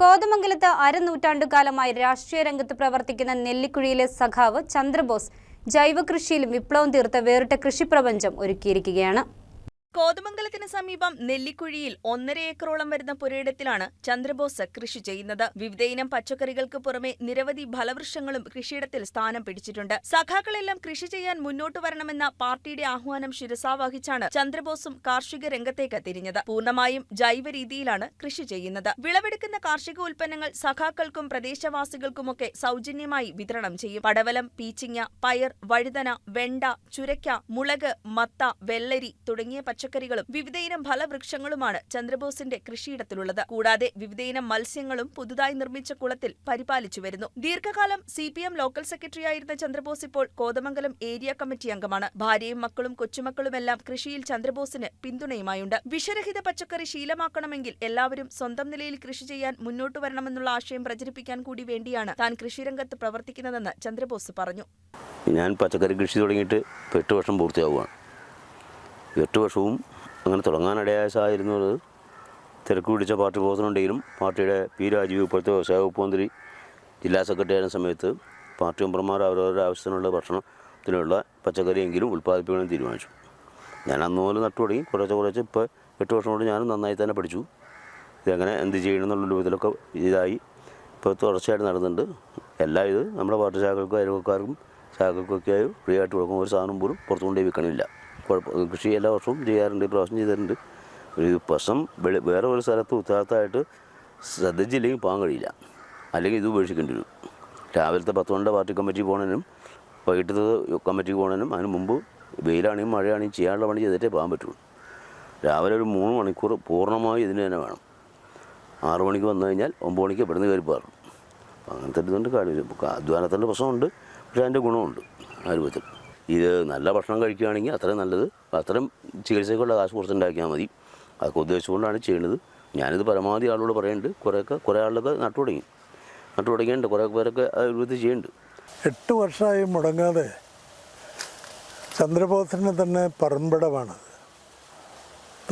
കോതമംഗലത്ത് അരനൂറ്റാണ്ടുകാലമായി രാഷ്ട്രീയ രംഗത്ത് പ്രവർത്തിക്കുന്ന നെല്ലിക്കുഴിയിലെ സഖാവ് ചന്ദ്രബോസ് ജൈവകൃഷിയിലും വിപ്ലവം തീർത്ത വേറിട്ട കൃഷിപ്രപഞ്ചം ഒരുക്കിയിരിക്കുകയാണ്. കോതമംഗലത്തിന് സമീപം നെല്ലിക്കുഴിയിൽ ഒന്നര ഏക്കറോളം വരുന്ന പുരയിടത്തിലാണ് ചന്ദ്രബോസ് കൃഷി ചെയ്യുന്നത്. വിവിധയിനം പച്ചക്കറികൾക്ക് പുറമെ നിരവധി ഫലവൃക്ഷങ്ങളും കൃഷിയിടത്തിൽ സ്ഥാനം പിടിച്ചിട്ടുണ്ട്. സഖാക്കളെല്ലാം കൃഷി ചെയ്യാൻ മുന്നോട്ട് വരണമെന്ന പാർട്ടിയുടെ ആഹ്വാനം ശിരസാവഹിച്ചാണ് ചന്ദ്രബോസും കാർഷിക രംഗത്തേക്ക് തിരിഞ്ഞത്. പൂർണമായും ജൈവ രീതിയിലാണ് കൃഷി ചെയ്യുന്നത്. വിളവെടുക്കുന്ന കാർഷിക ഉൽപ്പന്നങ്ങൾ സഖാക്കൾക്കും പ്രദേശവാസികൾക്കുമൊക്കെ സൗജന്യമായി വിതരണം ചെയ്യും. പടവലം പീച്ചിങ്ങ പയർ വഴുതന വെണ്ട ചുരക്ക മുളക് മത്ത വെള്ളരി തുടങ്ങിയ പച്ചക്കറികളും വിവിധയിനം ഫലവൃക്ഷങ്ങളുമാണ് ചന്ദ്രബോസിന്റെ കൃഷിയിടത്തിലുള്ളത്. കൂടാതെ വിവിധയിനം മത്സ്യങ്ങളും പുതുതായി നിർമ്മിച്ച കുളത്തിൽ പരിപാലിച്ചു വരുന്നു. ദീർഘകാലം സി പി എം ലോക്കൽ സെക്രട്ടറിയായിരുന്ന ചന്ദ്രബോസ് ഇപ്പോൾ കോതമംഗലം ഏരിയ കമ്മിറ്റി അംഗമാണ്. ഭാര്യയും മക്കളും കൊച്ചുമക്കളുമെല്ലാം കൃഷിയിൽ ചന്ദ്രബോസിന് പിന്തുണയുമായുണ്ട്. വിഷരഹിത പച്ചക്കറി ശീലമാക്കണമെങ്കിൽ എല്ലാവരും സ്വന്തം നിലയിൽ കൃഷി ചെയ്യാൻ മുന്നോട്ട് വരണമെന്നുള്ള ആശയം പ്രചരിപ്പിക്കാൻ കൂടി വേണ്ടിയാണ് താൻ കൃഷിരംഗത്ത് പ്രവർത്തിക്കുന്നതെന്ന് ചന്ദ്രബോസ് പറഞ്ഞു. ഞാൻ പച്ചക്കറി കൃഷി തുടങ്ങിയിട്ട് എട്ട് വർഷം പൂർത്തിയാവുകയാണ്. എട്ട് വർഷവും അങ്ങനെ തുടങ്ങാനിടയായ സാഹചര്യം തിരക്ക് പിടിച്ച പാർട്ടി പ്രവർത്തനമുണ്ടെങ്കിലും പാർട്ടിയുടെ പി രാജീവ് ഇപ്പോഴത്തെ വ്യവസായ വകുപ്പ് മന്ത്രി ജില്ലാ സെക്രട്ടറി ആയിരുന്ന സമയത്ത് പാർട്ടി മെമ്പർമാർ അവരവരുടെ ആവശ്യത്തിനുള്ള ഭക്ഷണത്തിനുള്ള പച്ചക്കറിയെങ്കിലും ഉൽപ്പാദിപ്പിക്കണമെന്ന് തീരുമാനിച്ചു. ഞാൻ അന്ന് മുതൽ നട്ടു തുടങ്ങി. കുറച്ച് കുറച്ച് ഇപ്പോൾ എട്ട് വർഷം കൊണ്ട് ഞാനും നന്നായി തന്നെ പഠിച്ചു. ഇതെങ്ങനെ എന്ത് ചെയ്യണം എന്നുള്ള രൂപത്തിലൊക്കെ ഇതായി. ഇപ്പോൾ തുടർച്ചയായിട്ട് നടന്നുണ്ട് എല്ലാം ഇത് നമ്മുടെ പാർട്ടി ശാഖകൾക്കും അയൽവക്കാർക്കും ശാഖകൾക്കൊക്കെ ആയി ഫ്രീ ആയിട്ട് കൊടുക്കും ഒരു സാധനം പോലും പുറത്തുകൊണ്ടേ വിൽക്കണില്ല. കുഴപ്പം കൃഷി എല്ലാ വർഷവും ചെയ്യാറുണ്ട് ഈ പ്രാവശ്യം ചെയ്തിട്ടുണ്ട്. ഒരു പ്രശ്നം വെളി- വേറെ ഒരു സ്ഥലത്ത് ഉത്തരവാദിത്തമായിട്ട് ശ്രദ്ധിച്ചില്ലെങ്കിൽ പോകാൻ കഴിയില്ല. അല്ലെങ്കിൽ ഇത് ഉപേക്ഷിക്കേണ്ടി വരും. രാവിലത്തെ പത്ത് മണിയുടെ പാർട്ടി കമ്മിറ്റി പോകണനും വൈകിട്ടത്തെ കമ്മിറ്റിക്ക് പോകണനും അതിന് മുമ്പ് വെയിലാണെങ്കിലും മഴയാണെങ്കിലും ചെയ്യാനുള്ള പണി ചെയ്തിട്ടേ പോകാൻ പറ്റുള്ളൂ രാവിലെ ഒരു മൂന്ന് മണിക്കൂർ പൂർണമായി ഇതിന് തന്നെ വേണം. ആറു മണിക്ക് വന്നു കഴിഞ്ഞാൽ ഒമ്പത് മണിക്ക് ഇവിടുന്ന് കയറി അപ്പം അങ്ങനത്തെ ഇതുകൊണ്ട് കാര്യമില്ല. അധ്വാനത്തിന്റെ പ്രശ്നമുണ്ട് പക്ഷേ അതിന്റെ ഗുണമുണ്ട്. ആ രൂപത്തിൽ ഇത് നല്ല ഭക്ഷണം കഴിക്കുകയാണെങ്കിൽ അത്രയും നല്ലത്. അത്രയും ചികിത്സയ്ക്കുള്ള കാശ് കുറച്ചുണ്ടാക്കിയാൽ മതി. അതൊക്കെ ഉദ്ദേശിച്ചുകൊണ്ടാണ് ചെയ്യുന്നത്. ഞാനിത് പരമാവധി ആളോട് പറയുന്നുണ്ട് കുറേയൊക്കെ കുറേ ആളുകളൊക്കെ നട്ടു തുടങ്ങി. നട്ടു തുടങ്ങിയിട്ടുണ്ട്. കുറേ പേരൊക്കെ അഭിവൃദ്ധി ചെയ്യുന്നുണ്ട്. എട്ട് വർഷമായി മുടങ്ങാതെ ചന്ദ്രബോധന തന്നെ പറമ്പിടമാണ്.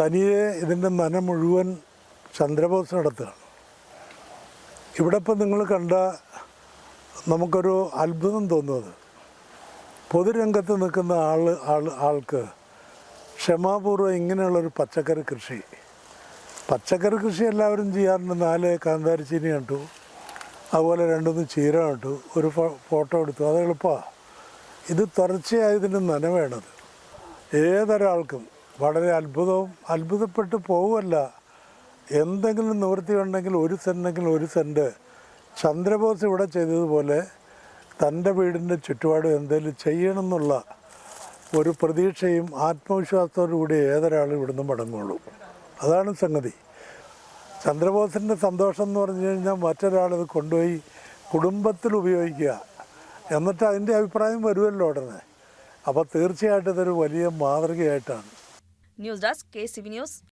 തനിയെ ഇതിന്റെ നന മുഴുവൻ ചന്ദ്രബോസ് ഇവിടെ ഇപ്പം നിങ്ങൾ കണ്ട നമുക്കൊരു അത്ഭുതം തോന്നുന്നത്. പൊതുരംഗത്ത് നിൽക്കുന്ന ആൾ ആൾ ആൾക്ക് ക്ഷമാപൂർവം ഇങ്ങനെയുള്ളൊരു പച്ചക്കറി കൃഷി. പച്ചക്കറി കൃഷി എല്ലാവരും ചെയ്യാറുണ്ട്. നാല് കാന്താരിച്ചീനി കണ്ടു. അതുപോലെ രണ്ടൊന്ന് ചീര കണ്ടു. ഒരു ഫോട്ടോ എടുത്തു. അത് എളുപ്പമാണ് ഇത് തുടർച്ചയായി ഇതിന് നനവേണത് ഏതൊരാൾക്കും വളരെ അത്ഭുതവും അത്ഭുതപ്പെട്ട് പോവുമല്ല എന്തെങ്കിലും നിവൃത്തി ഉണ്ടെങ്കിൽ ഒരു സെന്റെങ്കിൽ ഒരു സെന്റ് ചന്ദ്രബോസ് ഇവിടെ ചെയ്തതുപോലെ തന്റെ വീടിന്റെ ചുറ്റുപാടും എന്തെങ്കിലും ചെയ്യണമെന്നുള്ള ഒരു പ്രതീക്ഷയും ആത്മവിശ്വാസത്തോടു കൂടി ഏതൊരാളും ഇവിടുന്ന് മടങ്ങുള്ളൂ. അതാണ് സംഗതി. ചന്ദ്രബോസിന്റെ സന്തോഷം എന്ന് പറഞ്ഞു കഴിഞ്ഞാൽ മറ്റൊരാളിത് കൊണ്ടുപോയി കുടുംബത്തിൽ ഉപയോഗിക്കുക. എന്നിട്ട് അതിന്റെ അഭിപ്രായം വരുമല്ലോ ഉടനെ. അപ്പോൾ തീർച്ചയായിട്ടും ഇതൊരു വലിയ മാതൃകയായിട്ടാണ്. News desk K C news.